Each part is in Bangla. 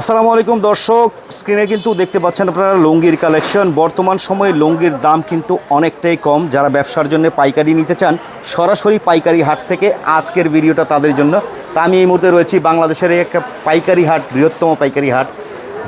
আসসালামু আলাইকুম দর্শক স্ক্রিনে কিন্তু দেখতে পাচ্ছেন আপনারা লুঙ্গির কালেকশন বর্তমান সময়ে লুঙ্গির দাম কিন্তু অনেকটাই কম। যারা ব্যবসার জন্য পাইকারি নিতে চান, সরাসরি পাইকারি হাট থেকে আজকের ভিডিওটা তাদের জন্য। তা আমি এই মুহূর্তে রয়েছি বাংলাদেশের একটা পাইকারি হাট, বৃহত্তম পাইকারি হাট,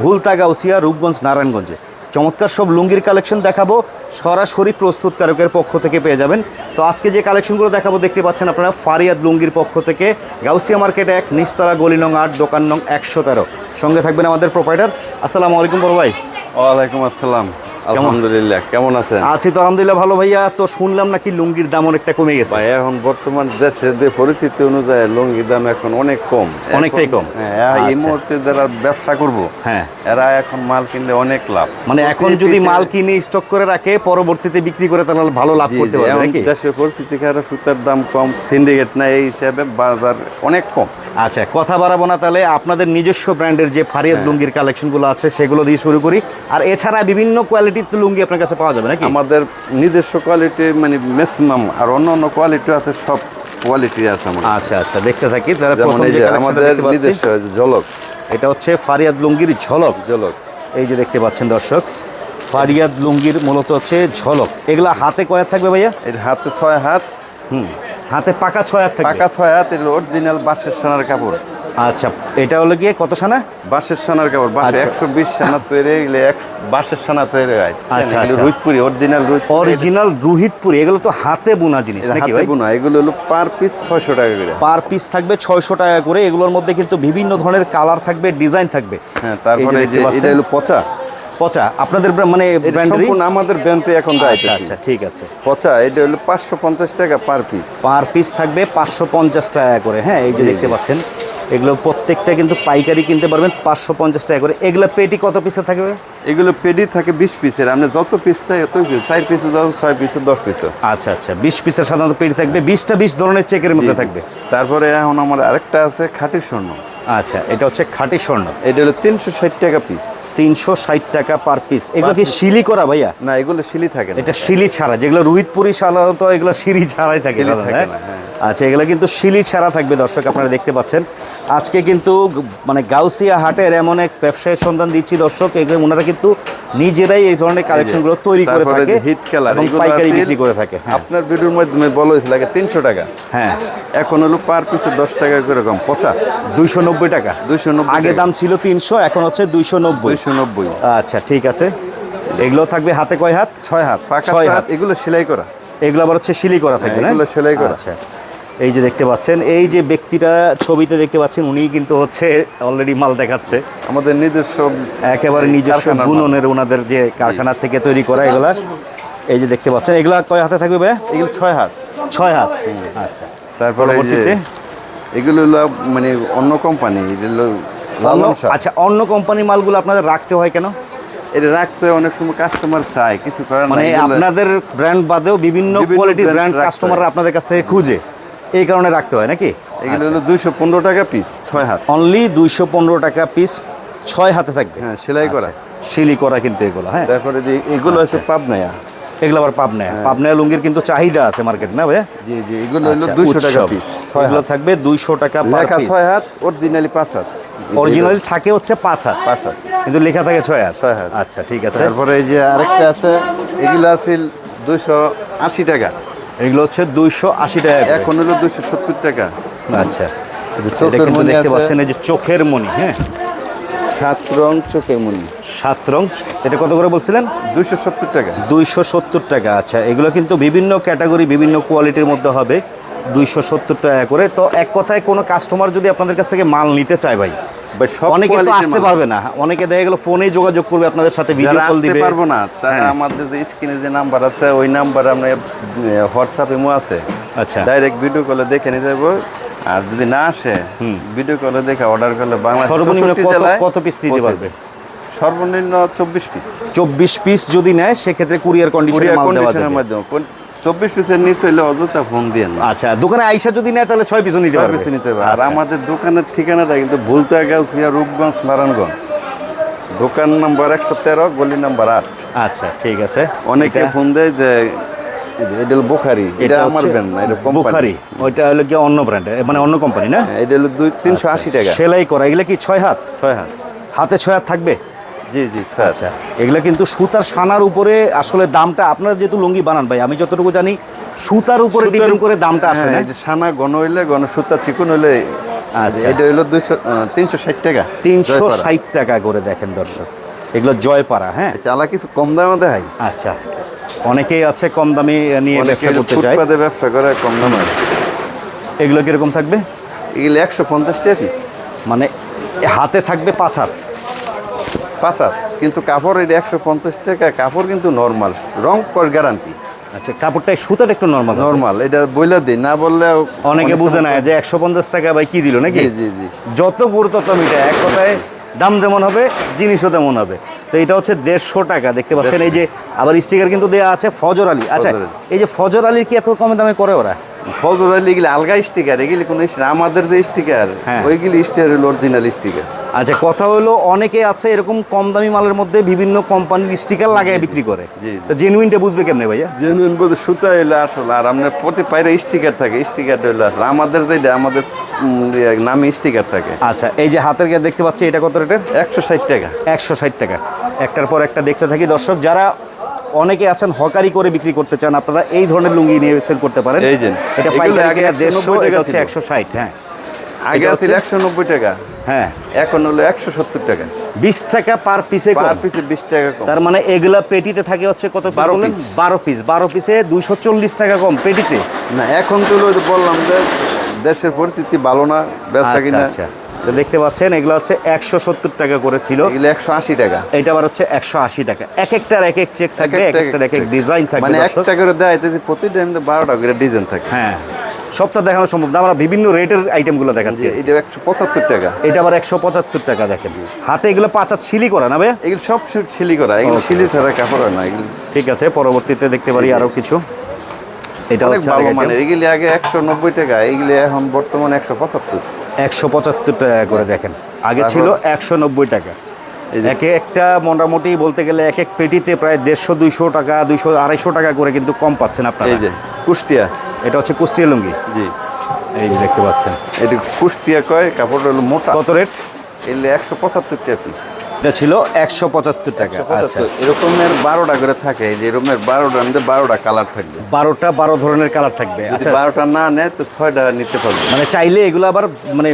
ভুলতা গাউসিয়া, রূপগঞ্জ, নারায়ণগঞ্জে। চমৎকার সব লুঙ্গির কালেকশন দেখাবো। সরাসরি প্রস্তুতকারকের পক্ষ থেকে পেয়ে যাবেন। তো আজকে যে কালেকশনগুলো দেখাবো দেখতে পাচ্ছেন আপনারা, ফারিয়াদ লুঙ্গির পক্ষ থেকে, গাউসিয়া মার্কেট এক নিস্তলা গলি নং আট, দোকান নং একশো তেরো। সঙ্গে থাকবেন আমাদের প্রোপাইটার আসসালামু আলাইকুম বড় ভাই। ওয়ালাইকুম আসসালাম। আলহামদুলিল্লাহ কেমন আছেন? আছি তো আলহামদুলিল্লাহ ভালো ভাইয়া। তো শুনলাম নাকি লুঙ্গির দাম অনেকটা কমে গেছে। ভাই এখন বর্তমান দেশের যে পরিস্থিতি অনুযায়ী লুঙ্গির দাম এখন অনেক কম। অনেকটাই কম। হ্যাঁ এই আচ্ছা। মুহূর্তে যারা ব্যবসা করব হ্যাঁ। এরা এখন মাল কিনলে অনেক লাভ। মানে এখন যদি মাল কিনে স্টক করে রাখে পরবর্তীতে বিক্রি করে তাহলে ভালো লাভ করতে পারবে নাকি? দেশের পরিস্থিতি খারাপ সুতার দাম কম সিন্ডিকেট না এই হিসাবে বাজার অনেক কম। আচ্ছা কথা বাড়াবো না তাহলে। আপনাদের নিজস্ব ব্র্যান্ডের যে ফারিয়াদ হ্যাঁ। লুঙ্গির কালেকশনগুলো আছে সেগুলো দিয়ে শুরু করি। আর এছাড়া বিভিন্ন কোয়ালিটির লুঙ্গি আপনার কাছে পাওয়া যাবে নাকি? আমাদের নিজস্ব কোয়ালিটি মানে ম্যাক্সিমাম আর অন্য অন্য কোয়ালিটি আছে সব কোয়ালিটি আছে আমাদের। আচ্ছা আচ্ছা দেখতে থাকি। তাহলে আমাদের নিজস্ব ঝলক। এটা হচ্ছে ফারিয়াদ লুঙ্গির ঝলক। ঝলক। এই যে দেখতে পাচ্ছেন দর্শক ফারিয়াদ লুঙ্গির মূলত হচ্ছে ঝলক। এগুলা হাতে কয়ার থাকবে ভাইয়া? এর হাতে ছয় হাত। হুম। হাতে পাকা ছয় হাত পাকা ছয় হাত এর অরিজিনাল বাঁশের সোনার কাপড়। আচ্ছা এটা হলো গিয়ে কত সানা? বাঁশের সোনার কাপড় বাঁশের আচ্ছা। একশো বিশ সানা তৈরি এগুলো এক বাঁশের সোনা তৈরি হয়। আচ্ছা। রুইতপুরি অরিজিনাল অরিজিনাল রোহিতপুরি এগুলো তো হাতে বোনা জিনিস নাকি হাতে ভাই? বোনা এগুলো হলো পার পিস ছয়শো টাকা করে। পার পিস থাকবে ছয়শো টাকা করে এগুলোর মধ্যে কিন্তু বিভিন্ন ধরনের কালার থাকবে ডিজাইন থাকবে। হ্যাঁ তারপরে এই দেখতে যে এটা হলো পচা। পচা? আপনাদের মানে ব্র্যান্ডেরই সম্পূর্ণ আমাদের ব্র্যান্ডে এখন আচ্ছা আচ্ছা ঠিক আছে। পচা এটা হলো পাঁচশো পঞ্চাশ টাকা পার পিস পার পিস থাকবে পাঁচশো পঞ্চাশ টাকা করে হ্যাঁ এই যে দেখতে পাচ্ছেন এগুলো প্রত্যেকটা কিন্তু পাইকারি কিনতে পারবেন পাঁচশো পঞ্চাশ টাকা করে। এগুলো পেটি কত পিসে থাকবে? এগুলো পেডি থাকে বিশ পিসের আপনি যত পিস চাই তত পিস চার পিসে যত ছয় পিসে দশ পিসে আচ্ছা আচ্ছা বিশ পিসের সাধারণত পেটি থাকবে বিশটা বিশ ধরনের চেকের মধ্যে থাকবে। তারপরে এখন আমার আরেকটা আছে খাঁটি স্বর্ণ। আচ্ছা এটা হচ্ছে খাঁটি স্বর্ণ। এটা হলো তিনশো ষাট টাকা পিস তিনশো ষাট টাকা পার পিস এগুলো কি শিলি করা ভাইয়া? না এগুলো শিলি থাকে না। এটা শিলি ছাড়া যেগুলো রোহিতপুরি সাধারণত এগুলো শিলি ছাড়াই থাকে হ্যাঁ? হ্যাঁ। আচ্ছা এগুলো কিন্তু শিলি ছাড়া থাকবে দর্শক আপনারা দেখতে পাচ্ছেন। আজকে কিন্তু মানে গাউসিয়া হাটের এমন এক ব্যবসায়ের সন্ধান দিচ্ছি দর্শক এগুলো ওনারা কিন্তু নিজেরাই এই ধরনের কালেকশনগুলো তৈরি করে থাকে হিট কালার পাইকারি বিক্রি করে থাকে হ্যাঁ। আপনার ভিডিওর মাধ্যমে বলা হয়েছিল আগে তিনশো টাকা। হ্যাঁ। এখন হলো পার পিসে দশ টাকা করে কম পচা। দুইশো নব্বই টাকা। 290 আগে দাম ছিল তিনশো এখন হচ্ছে দুইশো নব্বই। দুইশো নব্বই। আচ্ছা ঠিক আছে। এগুলো থাকবে হাতে কয় হাত? ছয় হাত পাকা ছয় হাত। এগুলো সেলাই করা। এগুলো আবার হচ্ছে শিলি করা থাকবে না? এগুলো সেলাই করা। আচ্ছা। এই যে দেখতে পাচ্ছেন এই যে ব্যক্তিটা ছবিতে দেখতে পাচ্ছেন উনি কিন্তু হচ্ছে অলরেডি মাল দেখাচ্ছে। আমাদের নিজস্ব একেবারে নিজস্ব। গুণনের ওনাদের যে কারখানা থেকে তৈরি করা এগুলা। এই যে দেখতে পাচ্ছেন এগুলা কয় হাতে থাকবে ভাই এগুলো ছয় হাত। ছয় হাত। আচ্ছা। তারপরে এগুলো মানে অন্য কোম্পানি এগুলো আচ্ছা অন্য কোম্পানির মালগুলো আপনাদের রাখতে হয় কেন? এটা রাখতে অনেক সময় কাস্টমার চায় কিছু করার মানে আপনাদের ব্র্যান্ড বাদেও বিভিন্ন কোয়ালিটির ব্র্যান্ড কাস্টমাররা আপনাদের কাছ থেকে খুঁজে। এই কারণে রাখতে হয় নাকি? এগুলো হলো দুইশো পনেরো টাকা পিস ছয় হাত। অনলি দুইশো পনেরো টাকা পিস ছয় হাতে থাকবে। হ্যাঁ সেলাই করা। আচ্ছা, শিলি করা কিন্তু এগুলো হ্যাঁ। তারপরে এগুলো আচ্ছা। আছে পাবনায়া। এগুলো আবার পাবনায়। পাবনায় লুঙ্গির কিন্তু চাহিদা আছে মার্কেট না ভাই জি জি এগুলো হলো দুইশো টাকা পিস ছয় এগুলো হাত। থাকবে দুইশো টাকা পার লেখা পিস ছয় হাত অরিজিনালি পাঁচ হাত। অরিজিনাল থাকে হচ্ছে পাঁচ হাত। পাঁচ হাত। কিন্তু লেখা থাকে ছয় হাত। ছয় হাত। আচ্ছা ঠিক আছে। তারপরে এই যে আরেকটা আছে এগুলো আছে দুইশো আশি টাকা। এগুলো হচ্ছে দুইশো আশি টাকা এখন হলো দুইশো সত্তর টাকা। আচ্ছা দেখতে পাচ্ছেন এই যে চোখের মণি হ্যাঁ? সাত রং চোখের মনি সাত রং এটা কত করে বলছিলেন? দুইশো সত্তর টাকা। দুইশো সত্তর টাকা আচ্ছা এগুলো কিন্তু বিভিন্ন ক্যাটাগরি বিভিন্ন কোয়ালিটির মধ্যে হবে। দুইশো সত্তর টাকা করে। তো এক কথায় কোনো কাস্টমার যদি আপনাদের কাছ থেকে মাল নিতে চায় ভাই অনেকে তো আসতে পারবে না। অনেকে দেখা গেলো ফোনেই যোগাযোগ করবে আপনাদের সাথে ভিডিও কল দিবে। পারব না তারা হ্যাঁ। আমাদের যে স্ক্রিনে যে নাম্বার আছে ওই নাম্বার আমরা হোয়াটসঅ্যাপ ইমো আছে। আচ্ছা। ডাইরেক্ট ভিডিও কলে দেখে নিতে যাব আর যদি না আসে ভিডিও কলে দেখে অর্ডার করলে বাংলাদেশ সর্বনিম্ন কত কত পিস দিতে পারবে? সর্বনিম্ন চব্বিশ পিস চব্বিশ পিস যদি নেয় সেক্ষেত্রে কুরিয়ার কন্ডিশনের মাধ্যমে। চব্বিশ পিসের নিচে হলে অযথা ফোন দিয়ে না। আচ্ছা দোকানে আইসা যদি নেয় তাহলে ছয় পিসও নিতে ছয় পারবে। পিস নিতে হবে আর আচ্ছা। আমাদের দোকানের ঠিকানাটা কিন্তু ভুলতা রূপগঞ্জ নারায়ণগঞ্জ। দোকান নাম্বার একশো তেরো গলি নাম্বার আট। আচ্ছা ঠিক আছে। অনেকে ফোন দেয় যে এটা হলো বোখারি এটা আমার ব্র্যান্ড না এটা কোম্পানি ওইটা হলো কি অন্য ব্র্যান্ড মানে অন্য কোম্পানি না? হ্যাঁ, এটা হলো দুই তিনশো আশি টাকা। সেলাই করা এগুলো কি ছয় হাত? ছয় হাত। হাতে ছয় হাত থাকবে? জি জি স্যার। আচ্ছা। এগুলো কিন্তু সুতার সানার উপরে আসলে দামটা আপনারা যেহেতু লুঙ্গি বানান ভাই আমি যতটুকু জানি সুতার উপরে ডিপেন্ড করে দামটা আসে হ্যাঁ, না? সানা ঘন হইলে ঘন সুতা চিকন হইলে আচ্ছা। এটা হইল দুইশো তিনশো ষাট টাকা। তিনশো। ষাট টাকা করে দেখেন দর্শক। এগুলো জয়পাড়া হ্যাঁ? চালা কিছু কম দামে দেখাই আচ্ছা। অনেকেই আছে কম দামি নিয়ে ব্যবসা করতে চায় ব্যবসা করে কম দামে। এগুলো কীরকম থাকবে? এগুলো একশো পঞ্চাশ টাকা মানে হাতে থাকবে পাঁচ হাত? পাঁচ কিন্তু কাপড় এটা একশো পঞ্চাশ টাকা কাপড় কিন্তু নর্মাল রং কর গ্যারান্টি আচ্ছা কাপড়টা সুতাটা একটু নর্মাল নর্মাল এটা বইলে দিই না বললে অনেকে বুঝে না যে একশো পঞ্চাশ টাকা ভাই কি দিল নাকি? জি জি যত গুরু তত মিঠা এক কথায় দাম যেমন হবে জিনিসও তেমন হবে। তো এটা হচ্ছে দেড়শো টাকা দেখতে পাচ্ছেন এই যে আবার স্টিকার কিন্তু দেওয়া আছে ফজর আলী। আচ্ছা এই যে ফজর আলীর কি এত কমে দামে করে ওরা? ফজর আলী এগুলি আলগা স্টিকার এগুলি কোনো আমাদের যে স্টিকার হ্যাঁ। ওইগুলি স্টিকার হলো অরিজিনাল স্টিকার। আচ্ছা কথা হলো অনেকে আছে এরকম কম দামি মালের মধ্যে বিভিন্ন কোম্পানির স্টিকার লাগায় বিক্রি করে। তো জেনুইনটা বুঝবে কেমনে ভাইয়া? জেনুইন বলতে সুতা হইলে আসলে আর আপনার প্রতি পায়রা স্টিকার থাকে স্টিকার হইলে আসলে। আমাদের যেটা আমাদের নামে স্টিকার থাকে। আচ্ছা এই যে হাতের গিয়ে দেখতে পাচ্ছি এটা কত রেটের? একশো ষাট টাকা। একশো ষাট টাকা। একটার পর একটা দেখতে থাকি দর্শক যারা অনেকে আছেন হকারি করে বিক্রি করতে চান আপনারা এই ধরনের লুঙ্গি নিয়ে সেল করতে পারেন। এই যে, এটা পাইকারি আগে কেনা 190 দেড়শো টাকা এটা হচ্ছে ছিল। একশো ষাট হ্যাঁ। আগে হচ্ছে- একশো নব্বই টাকা। হ্যাঁ। এখন হলো একশো সত্তর টাকা। বিশ টাকা পার পিসে পার পিসে বিশ টাকা কম। তার মানে এগুলা পেটিতে থাকে হচ্ছে কত বারো piece। বারো পিস বারো পিসে দুইশো চল্লিশ টাকা কম পেটিতে? না এখন তো বললাম যে দেশের পরিস্থিতি ভালো না ব্যবসা আচ্ছা কিনা আচ্ছা। তো দেখতে পাচ্ছেন এগুলো হচ্ছে একশো সত্তর টাকা করে ছিল। এগুলো একশো আশি টাকা। এটা আবার হচ্ছে একশো আশি টাকা। এক একটার এক এক চেক থাকবে এক একটা একটার এক এক ডিজাইন থাকবে মানে। একটা করে দেয় প্রতিটা বারোটা করে ডিজাইন থাকে। হ্যাঁ সবটা দেখানো সম্ভব না আমরা বিভিন্ন রেটের আইটেমগুলো দেখাচ্ছি। এটা একশো পঁচাত্তর টাকা। এটা আবার একশো পঁচাত্তর টাকা দেখেন। হাতে এগুলো পাঁচ হাত সিলি করা না ভাইয়া? এগুলো সব সিলি করা এগুলো. সিলি ছাড়া কাপড় না এগুলো ঠিক আছে পরবর্তীতে দেখতে পারি আরও কিছু। এটা হচ্ছে ভালো এগুলি আগে একশো নব্বই টাকা এগুলি এখন বর্তমানে একশো পঁচাত্তর। একশো পঁচাত্তর টাকা করে দেখেন। আগে ছিল একশো নব্বই টাকা। একে একটা মোটামুটি বলতে গেলে এক এক পেটিতে প্রায় দেড়শো দুইশো টাকা দুইশো আড়াইশো টাকা করে কিন্তু কম পাচ্ছেন আপনারা। এই যে কুষ্টিয়া। এটা হচ্ছে কুষ্টিয়া লুঙ্গি। জি। এই যে দেখতে পাচ্ছেন। এটা কুষ্টিয়া কয় কাপড় হলো মোটা। কত রেট? এলে একশো পঁচাত্তর টাকা পিস এটা ছিল একশো পঁচাত্তর টাকা। আচ্ছা। এরকমের বারোটা করে থাকে এই যে এরকমের বারোটার মধ্যে বারোটা কালার থাকবে। বারোটা বারো ধরনের কালার থাকবে। আচ্ছা। বারোটা না নেয় তো ছয়টা নিতে পারবে। মানে চাইলে এগুলো আবার মানে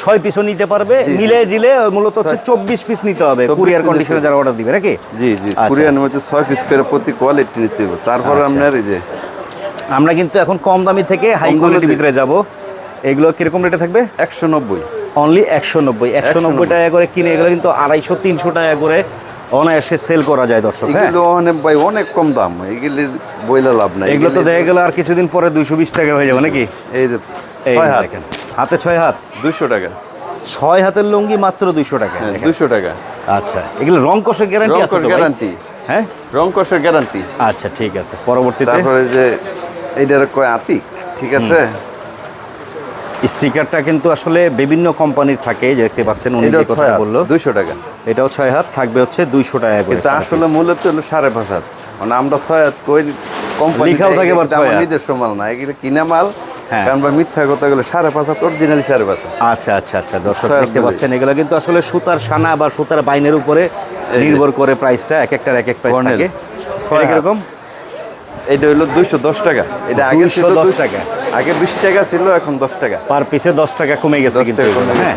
ছয় পিসও নিতে পারবে। মিলে জিলে মূলত হচ্ছে চব্বিশ পিস নিতে হবে 24 কুরিয়ার কন্ডিশনে যারা অর্ডার দিবে নাকি? জি জি আচ্ছা। কুরিয়ানের মধ্যে ছয় পিস করে প্রতি কোয়ালিটি নিতে হবে। তারপরে আচ্ছা। আপনার এই যে আমরা কিন্তু এখন কম দামি থেকে হাই কোয়ালিটির ভিতরে যাব। এগুলো কীরকম রেটে থাকবে? একশো নব্বই। অনলি একশো নব্বই। একশো নব্বই টাকা করে কিনে এগুলো কিন্তু আড়াইশো তিনশো টাকা করে অনায়াসে সেল করা যায় দর্শক হ্যাঁ? এগুলো অনেক ভাই অনেক কম দাম। এগুলি বইলে লাভ নাই। এগুলো তো দেখা গেল আর কিছুদিন পরে দুইশো বিশ টাকা হয়ে যাবে নাকি? এই যে ছয় হাত। হাতে ছয় হাত? দুশো টাকা। ছয় হাতের লুঙ্গি মাত্র দুইশো টাকা হ্যাঁ দুশো টাকা। আচ্ছা এগুলো রং কষের গ্যারান্টি আছে গ্যারান্টি হ্যাঁ? রং কষের গ্যারান্টি আচ্ছা ঠিক আছে পরবর্তীতে? তারপরে যে এইটার কয় আতিক ঠিক আছে? স্টিকারটা কিন্তু আসলে বিভিন্ন কোম্পানির থাকে দেখতে পাচ্ছেন উনি যে কথা বলল। দুশো টাকা। এটাও ছয় হাত থাকবে হচ্ছে দুইশো টাকা কিন্তু আসলে। মূলত হলো সাড়ে পাঁচ হাত। মানে আমরা ছয় হাত কই কোম্পানি থাকে। নিজস্ব মাল না এগুলো কিনা মাল। হ্যাঁ। কারণ বা মিথ্যা কথা গুলো সাড়ে পাঁচ হাত অরিজিনালি সাড়ে পাঁচ আচ্ছা আচ্ছা আচ্ছা দর্শক দেখতে পাচ্ছেন এগুলো কিন্তু আসলে সুতার সানা বা সুতার বাইনের উপরে নির্ভর করে প্রাইসটা এক একটার এক এক প্রাইস থাকে। ছয় এটা হলো দুইশো দশ টাকা। এটা আগে 210 টাকা। আগে বিশ টাকা ছিল এখন দশ টাকা। পার পিসে দশ টাকা কমে গেছে কিন্তু হ্যাঁ?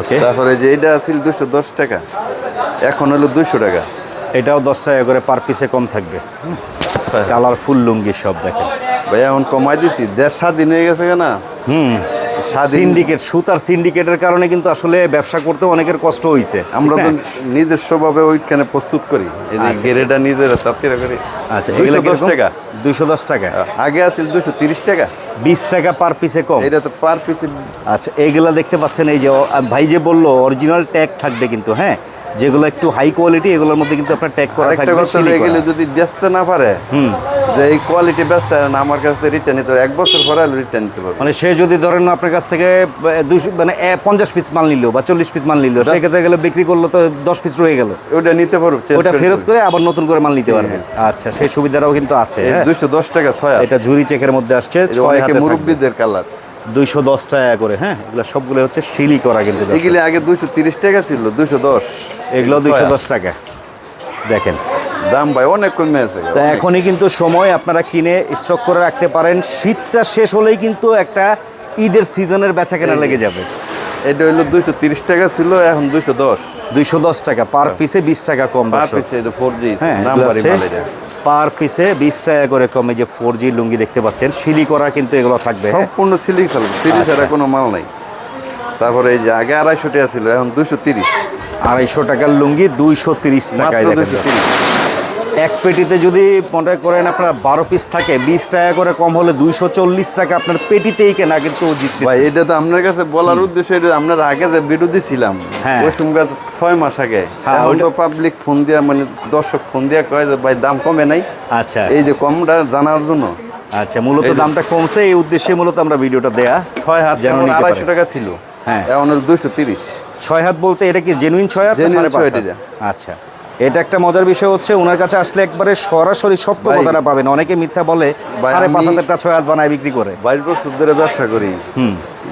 ওকে তারপরে যে এটা ছিল দুশো দশ টাকা এখন হলো দুশো টাকা। এটাও দশ টাকা করে পার পিসে কম থাকবে। কালারফুল লুঙ্গি সব দেখেন। ভাই এখন কমাই দিছি। দেড় দিন হয়ে গেছে না হুম। সিন্ডিকেট সুতার সিন্ডিকেটের কারণে কিন্তু আসলে ব্যবসা করতে অনেকের কষ্ট হয়েছে আমরা তো হ্যাঁ। নিজস্বভাবে ওইখানে প্রস্তুত করি। যে আচ্ছা। নিজেরা তাপ্তিরা করি। আচ্ছা এগুলো দশ টাকা। দুইশো দশ টাকা। আগে আছিল দুশো তিরিশ টাকা। বিশ টাকা পার পিসে কম। এটা তো পার পিসে আচ্ছা এইগুলা দেখতে পাচ্ছেন এই যে ভাই যে বলল অরিজিনাল ট্যাগ থাকবে কিন্তু হ্যাঁ? যেগুলো একটু হাই কোয়ালিটি এগুলোর মধ্যে কিন্তু আপনার ট্যাগ করা থাকবে এগুলো যদি বেচতে না পারে হুম। যে এই কোয়ালিটি বেচতে পারে না আমার কাছ থেকে রিটার্ন নিতে এক বছর পরে রিটার্ন নিতে পারবে। মানে সে যদি ধরেন আপনার কাছ থেকে দুশো মানে পঞ্চাশ পিস মাল নিল বা চল্লিশ পিস মাল নিল সেক্ষেত্রে গেলে বিক্রি করল তো দশ পিস রয়ে গেল। ওটা নিতে পারবে ওটা ফেরত করে আবার নতুন করে মাল নিতে পারবে। আচ্ছা সেই সুবিধাটাও কিন্তু আছে হ্যাঁ। দুশো দশ টাকা ছয় এটা ঝুরি চেকের মধ্যে আসছে ছয়। মুরব্বীদের কালার দুইশো দশ টাকা করে হ্যাঁ? এগুলো সবগুলো হচ্ছে শিলি করা কিন্তু। এগুলি আগে দুশো তিরিশ টাকা ছিল দুশো দশ। এগুলো দুইশো দশ টাকা। দেখেন। দাম ভাই অনেক কমে আছে। তো এখনই কিন্তু সময় আপনারা কিনে স্টক করে রাখতে পারেন। শীতটা শেষ হলেই কিন্তু একটা ঈদের সিজনের বেচা কেনা লেগে যাবে। এটা হইল দুশো তিরিশ টাকা ছিল এখন দুশো দশ। দুইশো দশ টাকা পার পিসে বিশ টাকা কম পার এটা ফোর জি হ্যাঁ পার পিসে বিশ টাকা করে কমে যে ফোর জি লুঙ্গি দেখতে পাচ্ছেন শিলি করা কিন্তু এগুলো থাকবে হ্যাঁ? সম্পূর্ণ সিলি থাকবে সিলি ছাড়া কোনো মাল নাই। তারপরে এই যে আগে আড়াইশো টাকা ছিল এখন দুশো তিরিশ। আড়াইশো টাকার লুঙ্গি দুইশো তিরিশ টাকায় দেখা দেখেন এক পেটিতে যদি মনে করেন আপনার বারো পিস থাকে। বিশ টাকা করে কম হলে দুইশো চল্লিশ টাকা আপনার পেটিতেই কেনা কিন্তু জিততে ভাই এটা তো আপনার কাছে বলার উদ্দেশ্য এটা আপনার আগে যে ভিডিও দিছিলাম হ্যাঁ। ওই সময় ছয় মাস আগে। হ্যাঁ, এখন তো পাবলিক ফোন দিয়া মানে দর্শক ফোন দিয়া কয় যে ভাই দাম কমে নাই। আচ্ছা। এই যে কমটা জানার জন্য। আচ্ছা মূলত দামটা কমছে এই উদ্দেশ্যে মূলত আমরা ভিডিওটা দেয়া ছয় হাত আড়াইশো টাকা ছিল। হ্যাঁ। এখন দুশো তিরিশ। ছয় হাত বলতে এটা কি জেনুইন ছয় হাত। আচ্ছা। এটা একটা মজার বিষয় হচ্ছে ওনার কাছে আসলে একবারে সরাসরি সত্য কথাটা পাবেন। অনেকে মিথ্যা বলে সাড়ে পাঁচ আমি- হাজারটা ছয় হাত বানায় বিক্রি করে। বাইশ বছর ব্যবসা করি।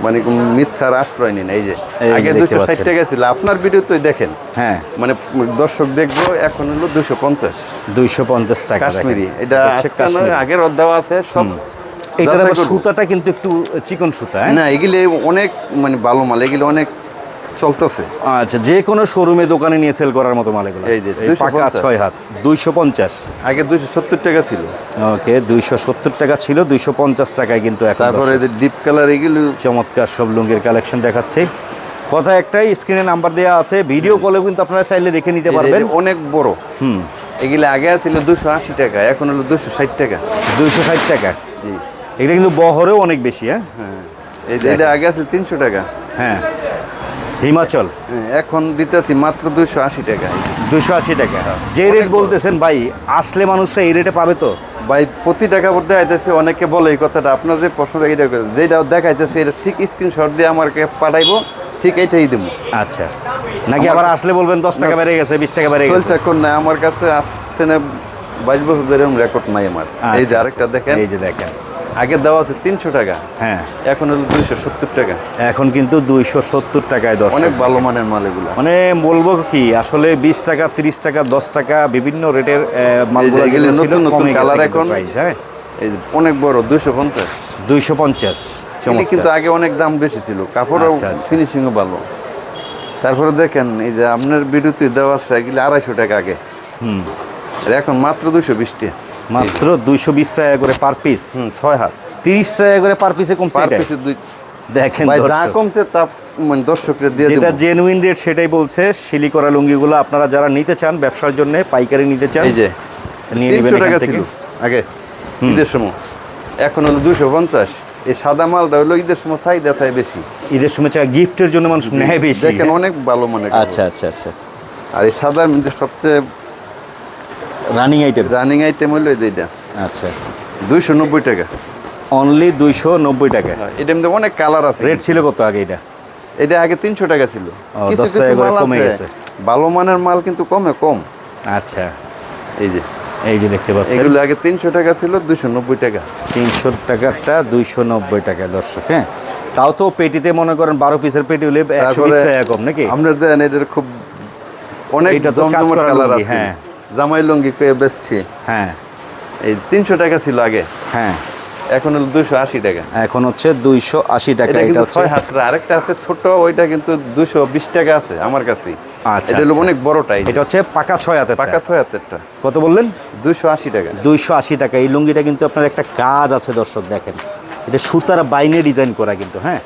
মানে কোন মিথ্যার আশ্রয় নিন এই যে। আগে দুশো ষাট। টাকা ছিল আপনার ভিডিও তো দেখেন। হ্যাঁ। মানে দর্শক দেখব এখন হলো দুশো পঞ্চাশ। দুইশো পঞ্চাশ টাকা কাশ্মীরি এটা। আগের অধ্যায় আছে সব এটার করব। সুতাটা কিন্তু একটু চিকন সুতা হ্যাঁ? না এগুলি অনেক মানে ভালো মাল এগুলি অনেক চলতেছে। আচ্ছা যে কোনো শোরুমে দোকানে নিয়ে সেল করার মতো মাল এগুলো? এই যে, পাকা ছয় হাত দুইশো পঞ্চাশ। আগে দুশো সত্তর টাকা ছিল। ওকে দুইশো সত্তর টাকা ছিল দুইশো পঞ্চাশ টাকায় কিন্তু এখন তারপরে ডিপ কালার এগুলো চমৎকার সব লুঙ্গির কালেকশন দেখাচ্ছে। কথা একটাই স্ক্রিনে নাম্বার দেওয়া আছে ভিডিও কলেও কিন্তু আপনারা চাইলে দেখে নিতে পারবেন। অনেক বড়। হুম। এগুলো আগে ছিল দুশো আশি টাকা এখন হলো দুশো ষাট টাকা। দুইশো ষাট টাকা? জি। এটা কিন্তু বহরেও অনেক বেশি হ্যাঁ? হ্যাঁ। এই যে এটা আগে আছে তিনশো টাকা। হ্যাঁ। হিমাচল? হ্যাঁ, এখন দিতেছি মাত্র দুশো আশি টাকা। দুশো আশি টাকা। যে রেট বলতেছেন ভাই আসলে মানুষরা এই রেটে পাবে তো? ভাই প্রতি টাকা পর দেখাইতেছে অনেকে বলে এই কথাটা আপনার যে প্রশ্ন এইটা করে যেটা দেখাইতেছে এটা ঠিক স্ক্রিনশট দিয়ে আমাকে পাঠাইবো ঠিক এটাই দেবো। আচ্ছা। নাকি আবার আসলে বলবেন দশ টাকা বেড়ে গেছে বিশ টাকা বেড়ে গেছে? চলছে এখন না আমার কাছে আসতে না বাইশ বছর ধরে রেকর্ড নাই আমার। এই যে আচ্ছা, আরেকটা দেখেন। এই যে দেখেন। আগে দেওয়া আছে তিনশো টাকা। হ্যাঁ। এখন হলো দুইশো সত্তর টাকা। এখন কিন্তু দুইশো সত্তর টাকায় দশ অনেক ভালো মানের মাল এগুলো। মানে বলব কি আসলে বিশ টাকা তিরিশ টাকা দশ টাকা বিভিন্ন রেটের মালগুলো নতুন নতুন গেছে এখন। হ্যাঁ। এই অনেক বড় দুইশো পঞ্চাশ। দুইশো পঞ্চাশ কিন্তু আগে অনেক দাম বেশি ছিল কাপড়ও আচ্ছা, আচ্ছা। ফিনিশিংও ভালো। তারপরে দেখেন এই যে আপনার বিদ্যুৎ দেওয়া আছে এগুলি আড়াইশো টাকা আগে। হুম। আর এখন মাত্র দুশো বিশটি মাত্র দুইশো বিশ টাকা করে পার পিস ছয় হাত। তিরিশ টাকা করে পার পিসে কমছে দেখেন যা। কমছে তা মানে দর্শকরা দিয়ে যেটা জেনুইন রেট সেটাই বলছে শিলি করা লুঙ্গিগুলো আপনারা যারা নিতে চান ব্যবসার জন্য পাইকারি নিতে চান এই যে নিয়ে নেবেন টাকা ছিল আগে ঈদের সময়। এখন হলো দুশো পঞ্চাশ। এই সাদা মালটা হলো ঈদের সময় চাহিদা থাকে বেশি। ঈদের সময় চা গিফটের জন্য মানুষ নেয় বেশি দেখেন অনেক ভালো মানে আচ্ছা আচ্ছা আচ্ছা। আর এই সাদা সবচেয়ে রানিং আইটেম রানিং আইটেম হলো এই যে এটা। আচ্ছা। দুইশো নব্বই টাকা। অনলি দুইশো নব্বই টাকা? এটা মধ্যে অনেক কালার আছে। রেট ছিল কত আগে এটা? এটা আগে তিনশো টাকা ছিল। ও, কিছু কিছু মাল কমে গেছে। ভালো মানের মাল কিন্তু কমে কম। আচ্ছা। এই যে। এই যে দেখতে পাচ্ছেন। এগুলো আগে তিনশো টাকা ছিল দুশো নব্বই টাকা। তিনশো টাকাটা দুইশো নব্বই টাকা দর্শক হ্যাঁ? তাও তো পেটিতে মনে করেন বারো পিসের পেটি হলে একশো বিশ টাকা কম নাকি? আপনার দেন এটার খুব অনেক এটা তো কাজ জমজমাট কালার আছে। হ্যাঁ। জামাই লুঙ্গি পেয়ে বেচছি। হ্যাঁ। এই তিনশো টাকা ছিল আগে। হ্যাঁ। এখন হলো দুইশো আশি টাকা। এখন হচ্ছে দুইশো আশি টাকা এটা ছয় হাতটা আরেকটা আছে ছোট ওইটা কিন্তু দুশো বিশ টাকা আছে আমার কাছে। আচ্ছা, এটা হলো আচ্ছা। অনেক বড়টা এটা হচ্ছে পাকা ছয় হাতে পাকা ছয় হাতেরটা। কত বললেন? দুশো আশি টাকা। দুইশো আশি টাকা। এই লুঙ্গিটা কিন্তু আপনার একটা কাজ আছে দর্শক দেখেন। এটা সুতার বাইনে ডিজাইন করা কিন্তু হ্যাঁ।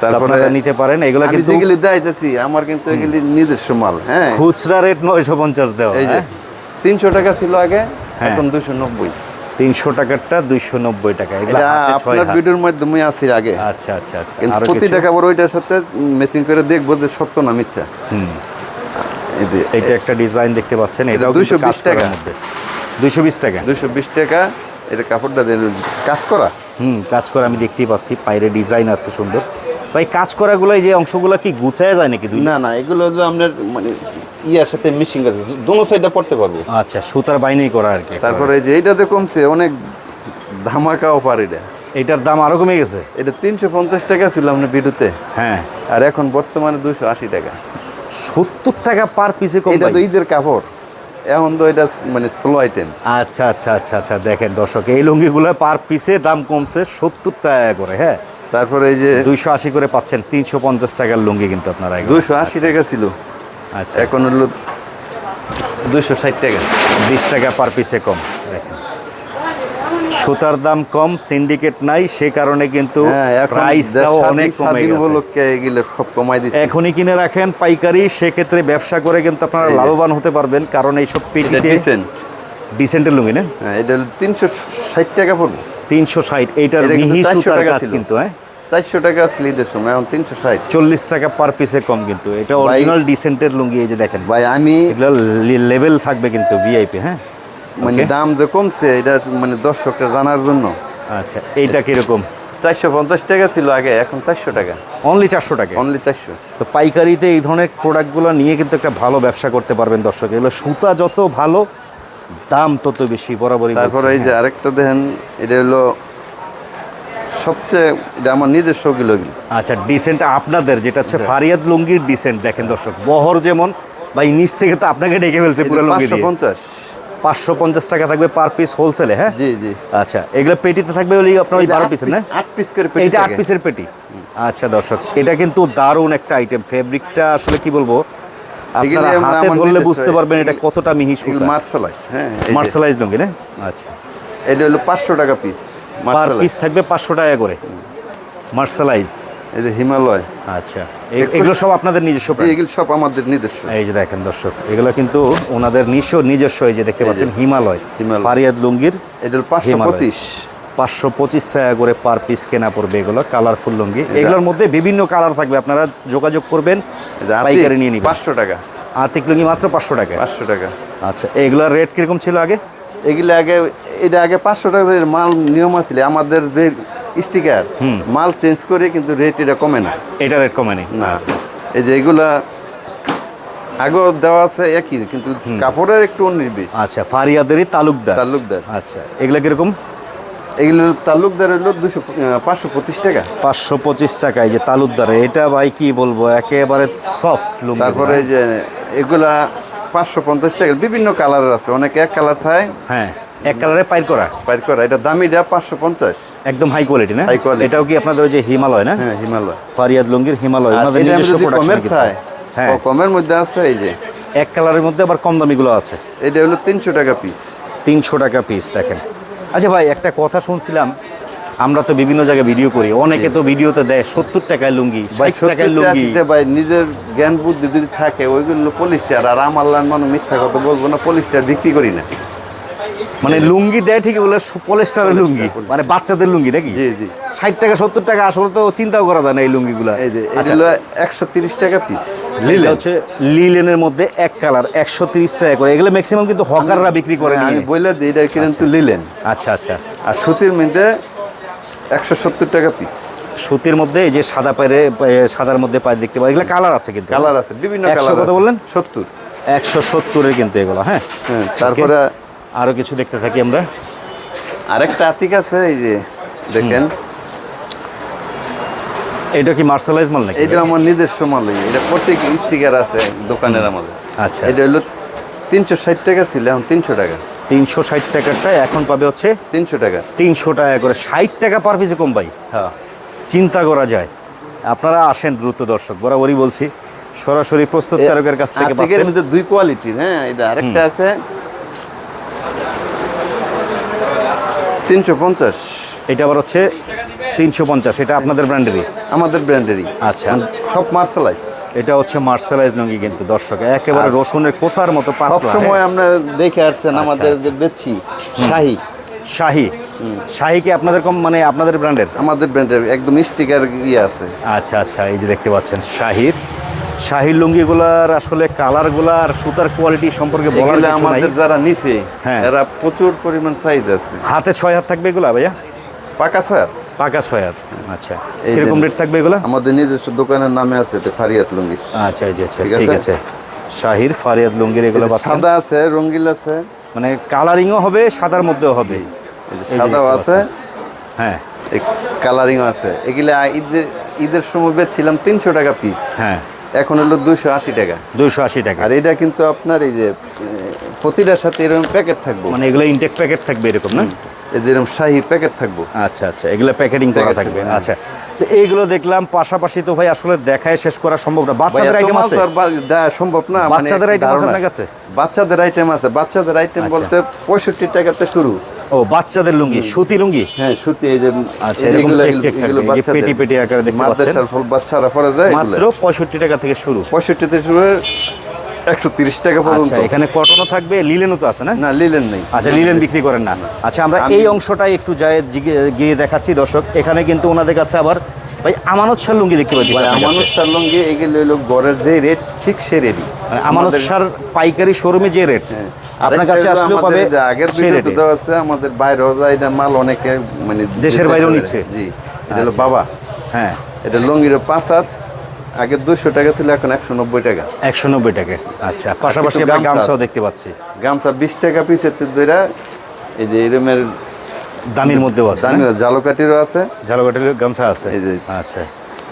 তারপরে নিতে পারেন। এগুলো কিন্তু যেগুলি দেখাইতেছি আমার কিন্তু এগুলি নিজস্ব মাল হ্যাঁ। খুচরা রেট নয়শো পঞ্চাশ দেওয়া হ্যাঁ? তিনশো টাকা ছিল আগে হ্যাঁ। এখন দুশো নব্বই। তিনশো টাকারটা দুইশো নব্বই টাকা। আপনার ভিডিওর মাধ্যমে আছি আগে। আচ্ছা আচ্ছা আচ্ছা। কিন্তু প্রতি টাকা বড় ওইটার সাথে ম্যাচিং করে দেখব যে সত্য না মিথ্যা। এটা একটা ডিজাইন দেখতে পাচ্ছেন এটা এটাও 220 কাজ টাকা। মধ্যে। দুইশো বিশ টাকা? দুশো বিশ টাকা এটা কাপড়টা কাজ করা। হুম কাজ করা আমি দেখতেই পাচ্ছি বাইরে ডিজাইন আছে সুন্দর। ভাই কাজ করাগুলো যে অংশগুলো কি গুছায় যায় নাকি দুই? না না এগুলো হলো আপনার মানে ইয়ার সাথে মিশিং আছে দোনো সাইডে পড়তে পারব। আচ্ছা সুতার বাইনেই করা আর কি তারপরে এই যে এইটাতে কমছে অনেক ধামাকা অফার এটা। এটার দাম আরও কমে গেছে? এটা তিনশো পঞ্চাশ টাকা ছিল আপনার বিডুতে। হ্যাঁ। আর এখন বর্তমানে দুশো আশি টাকা। সত্তর টাকা পার পিসে কম এটা তো ঈদের কাপড়। এখন তো এটা মানে স্লো আইটেম আচ্ছা আচ্ছা আচ্ছা আচ্ছা দেখেন দর্শক এই লুঙ্গিগুলো পার পিসে দাম কমছে সত্তর টাকা করে হ্যাঁ? তারপরে এই যে দুইশো আশি করে পাচ্ছেন তিনশো পঞ্চাশ টাকার লুঙ্গি কিন্তু আপনারা। দুশো আশি টাকা ছিল। আচ্ছা। এখন হলো দুশো ষাট টাকা। বিশ টাকা পার পিসে কম দেখেন। সুতার দাম কম সিন্ডিকেট নাই সে কারণে কিন্তু হ্যাঁ প্রাইসটাও অনেক কমে গেছে। এখনই কিনে রাখেন পাইকারি সেক্ষেত্রে ব্যবসা করে কিন্তু আপনারা লাভবান হতে পারবেন কারণ এইসব পেটিতে ডিসেন্ট ডিসেন্টের লুঙ্গি না? হ্যাঁ এটা তিনশো ষাট টাকা পড়বে। তিনশো ষাট এইটার মিহি সুতার কাজ কিন্তু হ্যাঁ? চারশো টাকা ছিল ঈদের সময় এখন তিনশো ষাট। চল্লিশ টাকা পার পিসে কম কিন্তু এটা অরিজিনাল ডিসেন্টের লুঙ্গি এই যে দেখেন। ভাই আমি লেভেল থাকবে কিন্তু ভিআইপি হ্যাঁ? মানে দাম যে কমছে এটা মানে দর্শকরা জানার জন্য। আচ্ছা এইটা কীরকম? চারশো পঞ্চাশ টাকা ছিল আগে এখন চারশো টাকা। অনলি চারশো টাকা? অনলি চারশো। তো পাইকারিতে এই ধরনের প্রোডাক্টগুলো নিয়ে কিন্তু একটা ভালো ব্যবসা করতে পারবেন দর্শক। এগুলো সুতা যত ভালো দাম তত বেশি বরাবরই তারপরে এই যে হ্যাঁ। আরেকটা দেখেন এটা হলো সবচেয়ে এটা আমার নিজস্বগুলো আচ্ছা ডিসেন্ট আপনাদের যেটা হচ্ছে ফারিয়াদ লুঙ্গির ডিসেন্ট দেখেন দর্শক বহর যেমন বা নিচ থেকে তো আপনাকে ডেকে ফেলছে পুরো লুঙ্গি দিয়ে। পঞ্চাশ। পাঁচশো পঞ্চাশ টাকা থাকবে পার পিস হোলসেলে হ্যাঁ? জি জি। আচ্ছা এগুলো পেটিতে থাকবে ওই আপনার ওই বারো পিসের না? আট পিস করে পেটি এইটা আট পিসের পেটি। আচ্ছা দর্শক এটা কিন্তু দারুণ একটা আইটেম ফেব্রিকটা আসলে কি বলব আপনারা হাতে ধরলে বুঝতে পারবেন এটা কতটা মিহি সুতা। মার্শালাইজ হ্যাঁ মার্শালাইজ লুঙ্গি না আচ্ছা। এটা হলো পাঁচশো টাকা পিস পার পিস থাকবে পাঁচশো টাকা করে। মার্শালাইজ এই যে হিমালয়। আচ্ছা। এগুলো সব আপনাদের নিজস্ব এগুলো সব আমাদের নিজস্ব। এই যে দেখেন দর্শক এগুলো কিন্তু ওনাদের নিজস্ব নিজস্ব এই যে দেখতে পাচ্ছেন হিমালয়। হিমালয়। ফারিয়াদ লুঙ্গির এটা হলো পাঁচশো। পঁচিশ। পাঁচশো পঁচিশ টাকা করে পার পিস কেনা পড়বে এগুলো কালারফুল লুঙ্গি। এগুলোর মধ্যে বিভিন্ন কালার থাকবে আপনারা যোগাযোগ করবেন পাইকারি নিয়ে নিবেন। পাঁচশো টাকা। আতিক লুঙ্গি মাত্র পাঁচশো টাকা। পাঁচশো টাকা। আচ্ছা এগুলোর রেট কীরকম ছিল আগে? এগুলো আগে এটা আগে পাঁচশো টাকা মাল নিয়ম আছিল আমাদের যে স্টিকার মাল চেঞ্জ করে কিন্তু রেট এটা কমে না। এটা রেট কমে না এই যে এগুলা আগেও দেওয়া আছে একই কিন্তু কাপড়ের একটু বিশ আচ্ছা ফারিয়াদেরই তালুকদার। তালুকদার। আচ্ছা এগুলো কীরকম? এগুলো তালুকদার হলো দুশো পাঁচশো পঁচিশ টাকা। পাঁচশো পঁচিশ টাকা এই যে তালুকদার এটা ভাই কি বলব একেবারে সফট লুঙ্গি তারপরে যে এগুলা পাঁচশো পঞ্চাশ টাকা বিভিন্ন কালারের আছে অনেকে এক কালার চায় হ্যাঁ এক কালারে পাইর করা। বাইর করা এটা দামিটা পাঁচশো পঞ্চাশ। একদম হাই কোয়ালিটি না? High quality। এটাও কি আপনাদের যে হিমালয় না? হ্যাঁ হিমালয়। ফারিয়াদ লুঙ্গির হিমালয় ওনাদের নিজস্ব প্রোডাকশন হ্যাঁ। কমের মধ্যে আছে এই যে। এক কালারের মধ্যে আবার কম দামিগুলো আছে। এটা হলো তিনশো টাকা পিস তিনশো টাকা পিস দেখেন। আচ্ছা ভাই একটা কথা শুনছিলাম। আমরা তো বিভিন্ন জায়গায় ভিডিও করি। অনেকে তো ভিডিওতে দেয় সত্তর টাকায় লুঙ্গি টাকায় লুঙ্গি। ভাই নিজের জ্ঞান বুদ্ধি যদি থাকে ওইগুলো পলিস্টার। আর আমার মানুষ মিথ্যা কথা বলব না পলিস্টার বিক্রি করি না। মানে লুঙ্গি দেয় ঠিকই বলে পলেস্টারের লুঙ্গি। মানে বাচ্চাদের লুঙ্গি নাকি? জি জি। ষাট টাকা সত্তর টাকা আসলে তো চিন্তাও করা যায় না এই লুঙ্গিগুলা। আচ্ছা, একশো তিরিশ টাকা পিস এটা হচ্ছে লিলেনের মধ্যে এক কালার একশো তিরিশ টাকা করে। এগুলো ম্যাক্সিমাম কিন্তু হকাররা বিক্রি করে হ্যাঁ, আমি বললে দিই এটা কিন্তু লিলেন আচ্ছা আচ্ছা। আর সুতির মধ্যে একশো সত্তর টাকা পিস সুতির মধ্যে এই যে সাদা পায়ে সাদার মধ্যে পায়ে দেখতে পাই এগুলো কালার আছে কিন্তু। কালার আছে বিভিন্ন একশো কত বললেন? সত্তর। একশো সত্তরের কিন্তু এগুলো হ্যাঁ? হ্যাঁ তারপরে আরও কিছু দেখতে থাকি আমরা। আরেকটা আতিক আছে এই যে দেখেন। এটা কি মার্শালাইজ মাল নাকি? এটা আমার নিজস্ব মাল। এটা প্রত্যেক স্টিকার আছে দোকানের আমাদের। আচ্ছা। এটা হলো তিনশো ষাট টাকা ছিল এখন তিনশো টাকা। তিনশো ষাট টাকারটা এখন পাবে হচ্ছে তিনশো টাকা। তিনশো টাকা করে। ষাট টাকা পার পিসে কম ভাই? হ্যাঁ। চিন্তা করা যায়। আপনারা আসেন দ্রুত দর্শক বরাবরই বলছি। সরাসরি প্রস্তুত প্রস্তুতকারকের কাছ থেকে পাচ্ছেন। মধ্যে দুই কোয়ালিটির হ্যাঁ এটা আরেকটা আছে। তিনশো পঞ্চাশ। এটা আবার হচ্ছে তিনশো পঞ্চাশ এটা আপনাদের ব্র্যান্ডেরই আমাদের ব্র্যান্ডেরই আচ্ছা। সব মার্শালাইজ এটা হচ্ছে মার্শালাইজ লুঙ্গি কিন্তু দর্শক একেবারে রসুনের কোষার মতো সব সময় হ্যাঁ। আমরা দেখে আসছেন আমাদের যে বেচছি শাহি। শাহি? শাহি কি আপনাদের কম মানে আপনাদের ব্র্যান্ডের আমাদের ব্র্যান্ডের একদম স্টিকার ইয়ে আছে। আচ্ছা আচ্ছা এই যে দেখতে পাচ্ছেন শাহির। শাহির লুঙ্গিগুলার আসলে কালারগুলা আর সুতার কোয়ালিটি সম্পর্কে এগুলো আমাদের যারা নিছে হ্যাঁ। এরা প্রচুর পরিমাণ সাইজ আছে। হাতে ছয় হাত থাকবে এগুলা ভাইয়া? পাকা ছয় পাকা ছয় হাত আচ্ছা কীরকম রেট থাকবে এগুলা? আমাদের নিজস্ব দোকানের নামে আছে ফারিয়াত লুঙ্গি। আচ্ছা আচ্ছা ঠিক আছে? শাহির ফারিয়াদ লুঙ্গির এগুলো সাদা আছে রঙ্গিল আছে। মানে কালারিংও হবে সাদার মধ্যেও হবে। সাদাও আছে। হ্যাঁ। কালারিং আছে। এগুলো ঈদের ঈদের সময় বেচছিলাম তিনশো টাকা পিস হ্যাঁ। এখন হলো দুশো আশি টাকা। দুইশো আশি টাকা। আর এটা কিন্তু আপনার এই যে প্রতিটার সাথে এরকম প্যাকেট থাকব। মানে এগুলো ইনটেক প্যাকেট থাকবে এরকম না? এদের শাহি প্যাকেট থাকব। আচ্ছা আচ্ছা এগুলো প্যাকেটিং করা থাকবে। হ্যাঁ। আচ্ছা তো এইগুলো দেখলাম পাশাপাশি তো ভাই আসলে দেখায় শেষ করা সম্ভব না। বাচ্চাদের আইটেম আছে? সম্ভব না মানে বাচ্চাদের item আছে আপনার কাছে? বাচ্চাদের আইটেম আছে বাচ্চাদের আইটেম আচ্ছা। বলতে পঁয়ষট্টি টাকাতে শুরু। ও বাচ্চাদের লুঙ্গি সুতি লুঙ্গি? হ্যাঁ সুতি এই যে আচ্ছা, এরকম check এগুলো থাকবে। পেটি পেটি আকারে দেখতে মাদ্রাসার পাচ্ছেন। ফল বাচ্চারা পরে যায় মাত্র পঁয়ষট্টি টাকা থেকে শুরু। পঁয়ষট্টিতে শুরু একশো তিরিশ টাকা পর্যন্ত। আচ্ছা এখানে কটনও থাকবে লিলেনও তো আছে না? না লিলেন নেই। আচ্ছা লিলেন বিক্রি করেন না। আচ্ছা আমরা এই অংশটাই একটু যায় গিয়ে দেখাচ্ছি দর্শক। এখানে কিন্তু ওনাদের কাছে আবার ভাই আমানত শাহ লুঙ্গি দেখতে পাচ্ছি ভাই, আপনার কাছে। আমানুষ সারলঙ্গি এগুলো হলো গড়ের যে রেট ঠিক সে রেডি মানে আমানত শাহর পাইকারি শোরুমে যে রেট আপনার কাছে আসলেও পাবে আগের ভিডিওতে দেওয়া আছে আমাদের বাইরেও যায় এটা মাল অনেকে মানে দেশের বাইরেও নিচ্ছে? জি এটা হলো আচ্ছা। বাবা। হ্যাঁ। এটা লঙ্গির পাঁচ হাত আগে দুশো টাকা ছিল এখন একশো নব্বই টাকা। একশো নব্বই টাকা। আচ্ছা পাশাপাশি আমরা গামছাও দেখতে পাচ্ছি। গামছা বিশ টাকা পিসের দইরা এই যে এরমের দামির মধ্যেও আছে জালকাটিরও আছে। ঝালকাটির গামছা আছে? এই যে। আচ্ছা।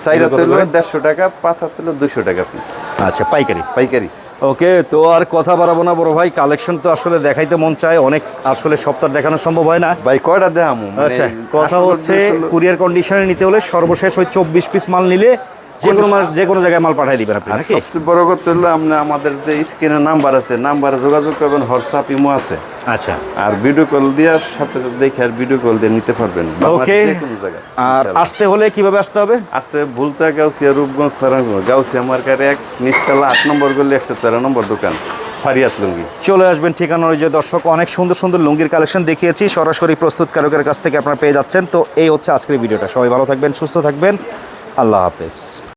চাইরা কত দেড়শো টাকা পাঁচ হাত তুলো দুশো টাকা পিস আচ্ছা পাইকারি? পাইকারি। ওকে তো আর কথা বাড়াবো না বড় ভাই কালেকশন তো আসলে দেখাইতে মন চায় অনেক আসলে সপ্তাহ দেখানো সম্ভব হয় না। ভাই কয়টা দেখামু? মানে আচ্ছা কথা হচ্ছে কুরিয়ার কন্ডিশনে নিতে হলে সর্বশেষ ওই চব্বিশ পিস মাল নিলে যে কোনো যে কোনো জায়গায় মাল পাঠিয়ে দিবেন আপনি নাকি? সবচেয়ে বড় কথা হলো আমরা আমাদের যে স্ক্রিনে নাম্বার আছে নাম্বারে যোগাযোগ করবেন হোয়াটসঅ্যাপ ইমো আছে। আচ্ছা। আর ভিডিও কল দেওয়ার সাথে সাথে দেখে আর ভিডিও কল দিয়ে নিতে পারবেন। ওকে যে আর আসতে হলে কীভাবে আসতে হবে? আসতে ভুলতা গাউসিয়া রূপগঞ্জ সারাগঞ্জ। গাউসিয়া মার্কেট এক নিচতলা আট নম্বর গলি একশো তেরো নম্বর দোকান ফারিয়াত লুঙ্গি। চলে আসবেন ঠিকানা অনুযায়ী দর্শক অনেক সুন্দর সুন্দর লুঙ্গির কালেকশন দেখিয়েছি। সরাসরি প্রস্তুতকারকের কাছ থেকে আপনারা পেয়ে যাচ্ছেন। তো এই হচ্ছে আজকের ভিডিওটা। সবাই ভালো থাকবেন সুস্থ থাকবেন। আল্লাহ হাফেজ।